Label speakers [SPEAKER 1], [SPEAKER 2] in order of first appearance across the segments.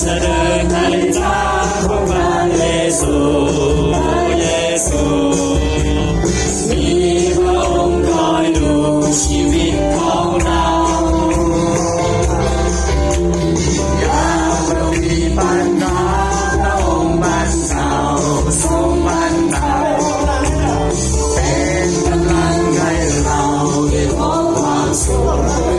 [SPEAKER 1] เสด็จทันจ้าองพระเยซูพระเยซูมีพระองค์คอยดูชีวิตของเราอยามเรามีปัญหาพระองค์บรรเทาทรงบรรเทาเป็นกำลังให้เราได้พบความสุข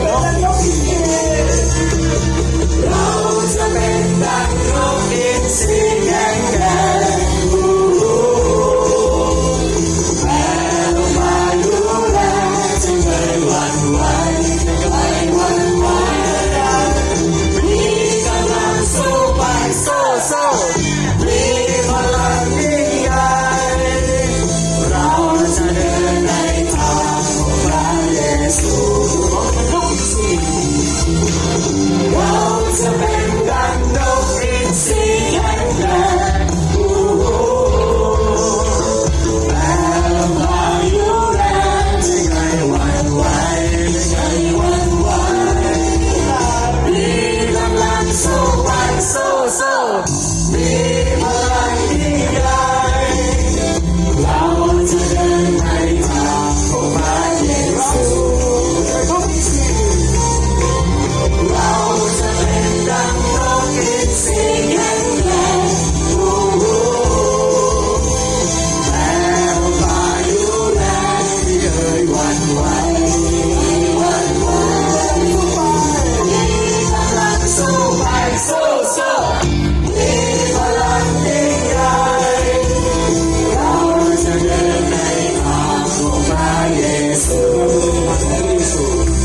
[SPEAKER 1] Yes.